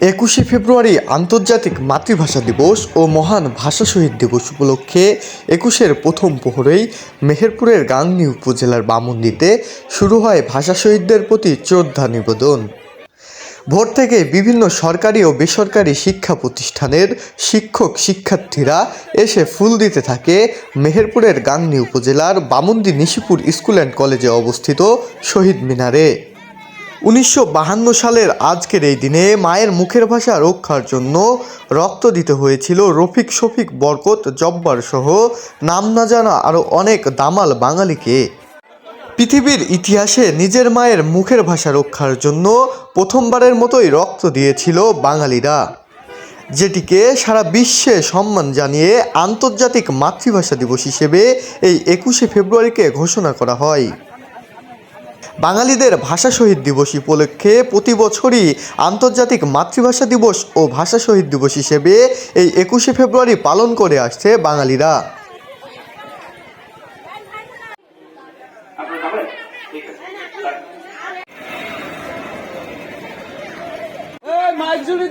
একুশে ফেব্রুয়ারি আন্তর্জাতিক মাতৃভাষা দিবস ও মহান ভাষা শহীদ দিবস উপলক্ষে একুশের প্রথম প্রহরেই মেহেরপুরের গাংনী উপজেলার বামন্দিতে শুরু হয় ভাষা শহীদদের প্রতি শ্রদ্ধা নিবেদন। ভোর থেকে বিভিন্ন সরকারি ও বেসরকারি শিক্ষা প্রতিষ্ঠানের শিক্ষক শিক্ষার্থীরা এসে ফুল দিতে থাকে মেহেরপুরের গাংনী উপজেলার বামন্দি নিশিপুর স্কুল অ্যান্ড কলেজে অবস্থিত শহীদ মিনারে। উনিশশো সালের আজকের এই দিনে মায়ের মুখের ভাষা রক্ষার জন্য রক্ত দিতে হয়েছিল রফিক শফিক বরকত জব্বার সহ নাম না জানা আরও অনেক দামাল বাঙালিকে। পৃথিবীর ইতিহাসে নিজের মায়ের মুখের ভাষা রক্ষার জন্য প্রথমবারের মতোই রক্ত দিয়েছিল বাঙালিরা। যেটিকে সারা বিশ্বে সম্মান জানিয়ে আন্তর্জাতিক মাতৃভাষা দিবস হিসেবে এই একুশে ফেব্রুয়ারিকে ঘোষণা করা হয়। বাঙালিদের ভাষা শহীদ দিবস উপলক্ষে প্রতি বছরই আন্তর্জাতিক মাতৃভাষা দিবস ও ভাষা শহীদ দিবস হিসেবে এই একুশে ফেব্রুয়ারি পালন করে আসছে বাঙালিরা। মাইক জুড়ি